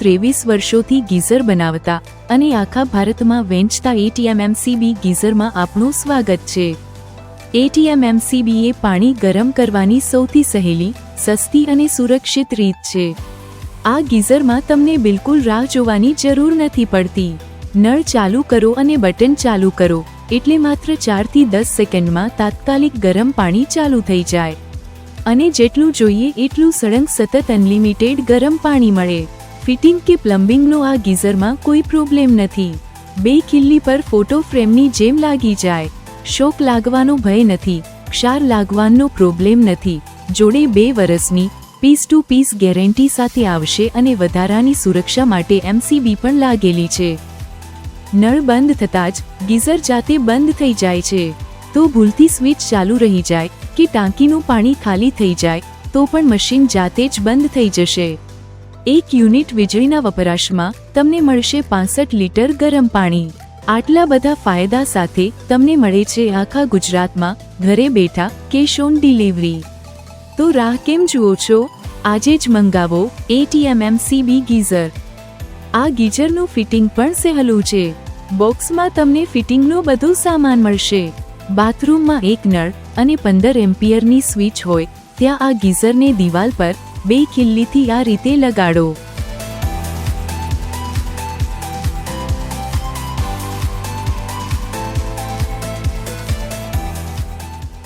ત્રેવીસ વર્ષોથી ગીઝર બનાવતા અને આખા ભારતમાં વેચતા એટીએમએમસીબી ગીઝરમાં આપનું સ્વાગત છે. એટીએમએમસીબી એ પાણી ગરમ કરવાની સૌથી સહેલી, સસ્તી અને સુરક્ષિત રીત છે. આ ગીઝરમાં તમને બિલકુલ રાહ જોવાની જરૂર નથી પડતી. નળ ચાલુ કરો અને બટન ચાલુ કરો, એટલે માત્ર ચારથી દસ સેકન્ડમાં તાત્કાલિક ગરમ પાણી ચાલુ થઈ જાય. અને જેટલું જોઈએ એટલું સળંગ સતત અનલિમિટેડ ગરમ પાણી મળે. ફિટિંગ કે પ્લમ્બિંગનો આ ગીઝરમાં કોઈ પ્રોબ્લેમ નથી. બે ખિલ્લી પર ફોટો ફ્રેમની જેમ લાગી જાય. શોક લાગવાનો ભય નથી. ક્ષાર લાગવાનો પ્રોબ્લેમ નથી. જોડે બે વર્ષની પીસ ટુ પીસ ગેરંટી સાથે આવશે અને વધારાની સુરક્ષા માટે એમસીબી પણ લાગેલી છે. નળ બંધ થતાં જ ગીઝર જાતે બંધ થઈ જાય છે. તો ભૂલથી સ્વિચ ચાલુ રહી જાય કે ટાંકીનું પાણી ખાલી થઈ જાય, તો પણ મશીન જાતે જ બંધ થઈ જશે. એક યુનિટ વીજળીના વપરાશમાં તમને મળશે પાસઠ લીટર ગરમ પાણી. આટલા બધા ફાયદા સાથે તમને મળે છે આખા ગુજરાતમાં ઘરે બેઠા કેશ ઓન ડિલિવરી. તો રાહ કેમ જુઓ છો? આજે જ મંગાવો એટીએમ એમસીબી ગીઝર. આ ગીઝરનું ફિટિંગ પણ સહેલું છે. બોક્સમાં તમને ફિટિંગનો બધો સામાન મળશે. બાથરૂમમાં એક નળ અને પંદર એમ્પિયરની સ્વિચ હોય, ત્યાં આ ગીઝરને દિવાલ પર બે ખિલ્લીથી આ રીતે લગાડો.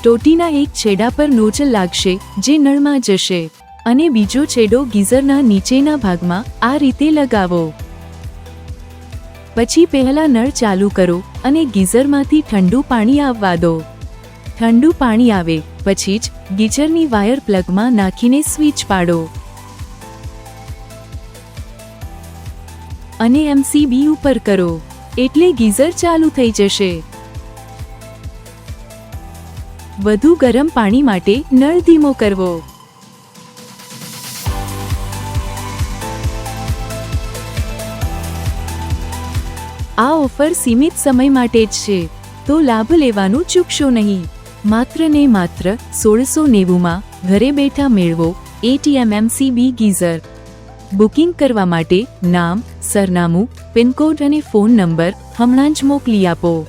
ટોટીના એક છેડા પર નોચલ લાગશે, જે નળમાં જશે. અને બીજો છેડો ગીઝરના નીચેના ભાગમાં આ રીતે લગાવો. પછી પહેલા નળ ચાલુ કરો અને ગીઝરમાંથી ઠંડુ પાણી આવવા દો. ઠંડુ પાણી આવે, પછી જ ગીઝરની વાયર પ્લગમાં નાખીને સ્વિચ પાડો. અને એમસીબી ઉપર કરો, એટલે ગીઝર ચાલુ થઈ જશે. વધુ ગરમ પાણી માટે નળ ધીમો કરવો. આ ઓફર સીમિત સમય માટે જ છે, તો લાભ લેવાનું ચૂકશો નહીં. માત્ર ને માત્ર સોળસો નેવુંમાં ઘરે બેઠા મેળવો એટીએમ એમસીબી ગીઝર. બુકિંગ કરવા માટે નામ, સરનામું, પિનકોડ અને ફોન નંબર હમણાં જ મોકલી આપો.